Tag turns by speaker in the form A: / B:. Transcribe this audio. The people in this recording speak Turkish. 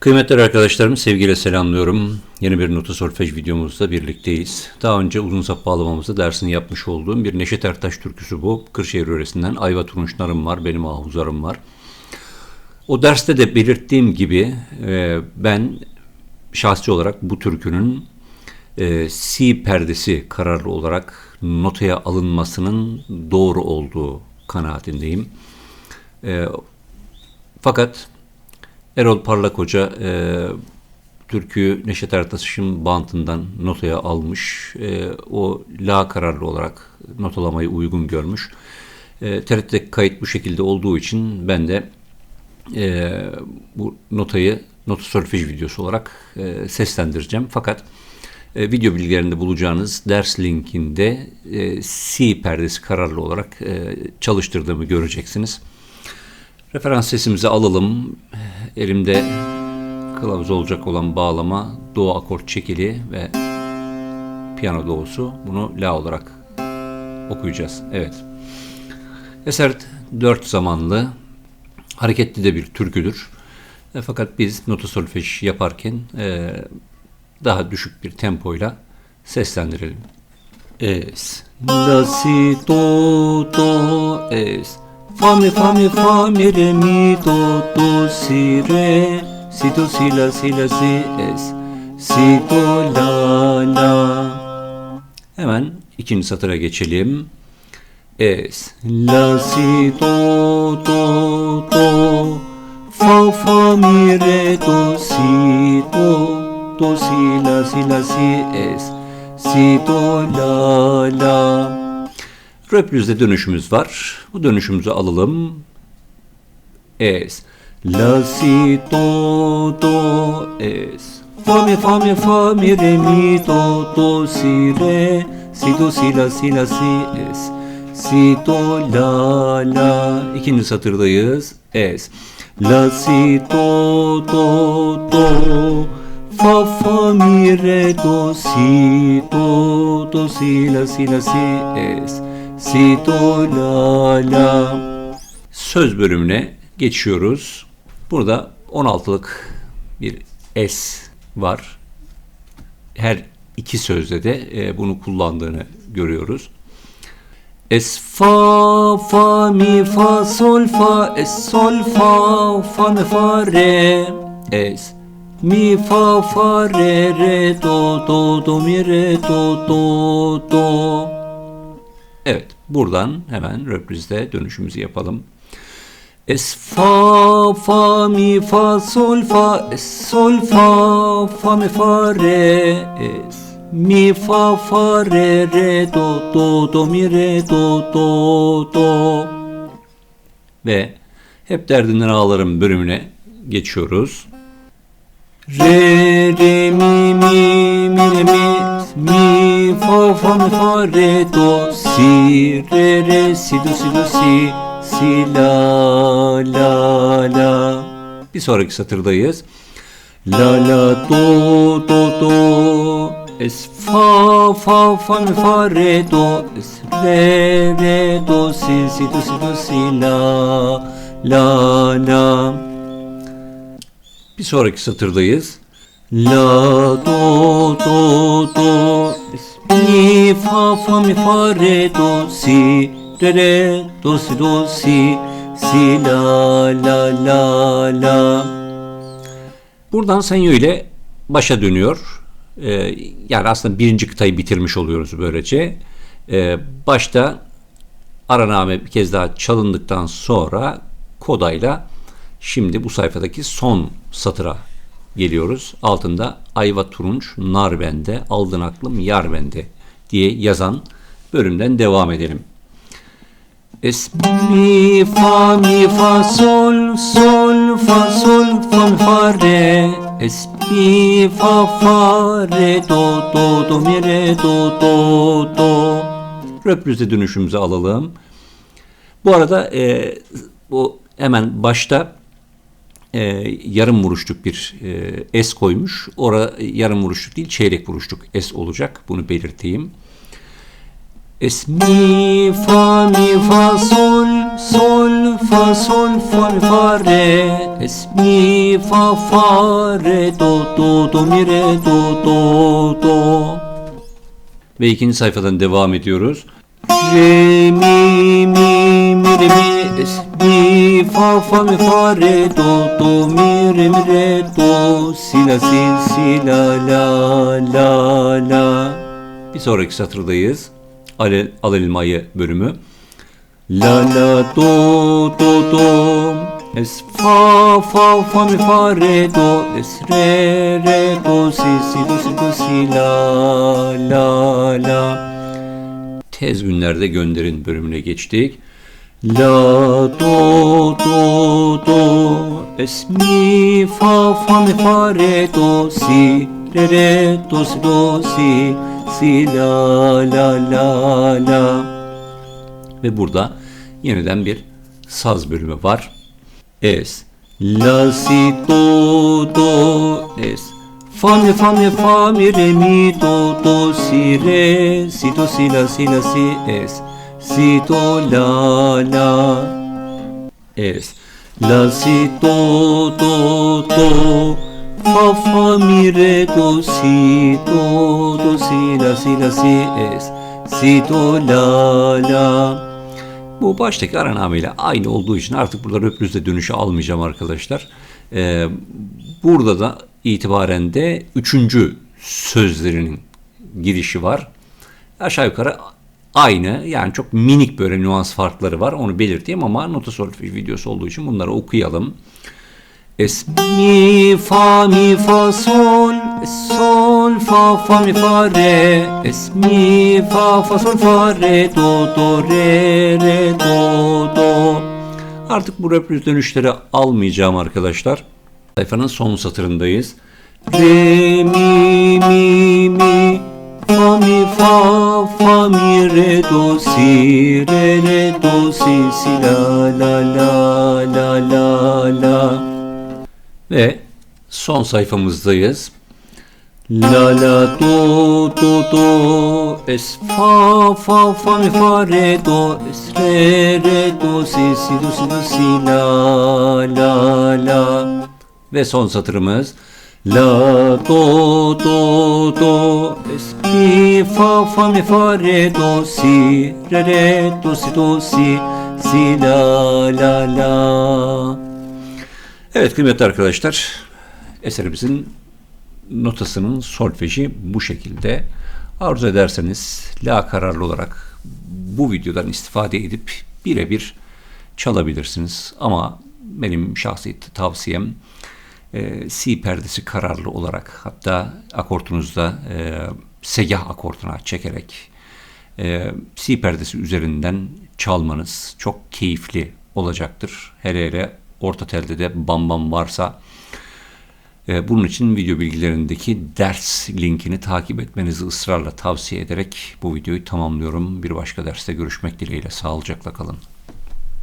A: Kıymetli arkadaşlarım sevgiyle selamlıyorum. Yeni bir nota solfej videomuzda birlikteyiz. Daha önce uzun sap bağlamamızda dersini yapmış olduğum bir Neşet Ertaş türküsü bu. Kırşehir yöresinden Ayva Turunçlarım var, benim ahuzarım var. O derste de belirttiğim gibi e, ben şahsi olarak bu türkünün e, si perdesi kararlı olarak notaya alınmasının doğru olduğu kanaatindeyim. E, fakat Erol Parlak Hoca e, türküyü Neşet Ertaş'ın bantından notaya almış. E, o la kararlı olarak notalamayı uygun görmüş. E, TRT'deki kayıt bu şekilde olduğu için ben de e, bu notayı nota solfej videosu olarak e, seslendireceğim. Fakat e, video bilgilerinde bulacağınız ders linkinde e, C perdesi kararlı olarak e, çalıştırdığımı göreceksiniz. Referans sesimizi alalım. Elimde kılavuz olacak olan bağlama do akort çekili ve piyano doğusu. Bunu la olarak okuyacağız. Evet. Eser dört zamanlı hareketli de bir türküdür. E, fakat biz nota solfej yaparken e, daha düşük bir tempoyla seslendirelim. Es, la, si, do, do, es. Fa mi fa mi fa mi re mi do do si re. Si do si la si la si es. Si do la la. Hemen ikinci satıra geçelim. Es la si do do do. Fa fa mi re do si do. Do si la si la si es. Si do la la Röplüzde dönüşümüz var. Bu dönüşümüzü alalım. Es. La si do do es. Fa mi fa mi fa mi re mi do do si re si do si la si la si es. Si do la la. İkinci satırdayız. Es. La si do do do. Fa fa mi re do si do do si la si la si es. Si do. Söz bölümüne geçiyoruz. Burada 16'lık bir S var. Her iki sözde de e, bunu kullandığını görüyoruz. Es fa fa mi fa sol fa es sol fa fa mi fa re es mi fa fa re re do do do mi re do do do Evet, buradan hemen röprizde dönüşümüzü yapalım. Es fa fa mi fa sol fa es sol fa fa mi fa re es mi fa fa re re do do do mi re do do do ve hep derdinden ağlarım bölümüne geçiyoruz. Re re mi mi mi re mi mi fa fa mi fa re do si re re si do si do si si la la la. Bir sonraki satırdayız. La la do do do. Es fa fa fa mi fa re do. Es re re do si si do si do si la la la. Bir sonraki satırdayız La do do do mi fa fa mi fa re do si re re do si do si si la la la la Buradan senyo ile başa dönüyor. Ee, yani aslında birinci kıtayı bitirmiş oluyoruz böylece. Ee, başta araname bir kez daha çalındıktan sonra kodayla şimdi bu sayfadaki son satıra geliyoruz. Altında ayva turunç, nar bende, aldın aklım yar bende diye yazan bölümden devam edelim. Es mi fa mi fa sol sol fa sol fa mi fa re Es mi fa fa re do do do mi re do do do Röprüzde dönüşümüzü alalım. Bu arada e, bu hemen başta e, yarım vuruşluk bir e, S koymuş. Ora yarım vuruşluk değil çeyrek vuruşluk S olacak. Bunu belirteyim. Es mi fa mi fa sol sol fa sol mi fa re es mi fa fa re do do do mi re do do do ve ikinci sayfadan devam ediyoruz. Re mi mi mi re mi mi fa fa mi fa re do do mi re mi re do si la si si la la la la bir sonraki satırdayız. Ale, Alelmayı bölümü. La la do do do Es fa fa fa mi fa re do Es re re do si si do si do si la la la Tez günlerde gönderin bölümüne geçtik. La do do do Es mi fa fa mi fa re do si re re do si do si si la la la la. Ve burada yeniden bir saz bölümü var. Es la si do do es. Fa mi fa mi fa mi re mi do do si re si do si la si la si es si do la la es la si do do do fa fa mi re do si do do si la si la si es si do la la bu baştaki araname ile aynı olduğu için artık burada röplüzde dönüşü almayacağım arkadaşlar. Ee, burada da itibaren de üçüncü sözlerinin girişi var. Aşağı yukarı aynı yani çok minik böyle nüans farkları var onu belirteyim ama nota solfej videosu olduğu için bunları okuyalım. Es mi fa mi fa sol sol fa fa mi fa re es mi fa fa sol fa re do do re re do do Artık bu reprise dönüşleri almayacağım arkadaşlar. Sayfanın son satırındayız. Re mi mi mi fa mi fa fa mi re do si re re do si si la la la la la la. Ve son sayfamızdayız. La la do do do es fa fa fa mi fa re do es re re do si si do si do si la la la. Ve son satırımız La do do do es mi fa fa mi fa re do si re re do si do si si la la la Evet kıymetli arkadaşlar eserimizin notasının solfeji bu şekilde. Arzu ederseniz la kararlı olarak bu videodan istifade edip birebir çalabilirsiniz. Ama benim şahsi tavsiyem e, si perdesi kararlı olarak hatta akortunuzda e, segah akortuna çekerek e, si perdesi üzerinden çalmanız çok keyifli olacaktır. Hele hele orta telde de bam bam varsa e, bunun için video bilgilerindeki ders linkini takip etmenizi ısrarla tavsiye ederek bu videoyu tamamlıyorum. Bir başka derste görüşmek dileğiyle sağlıcakla kalın.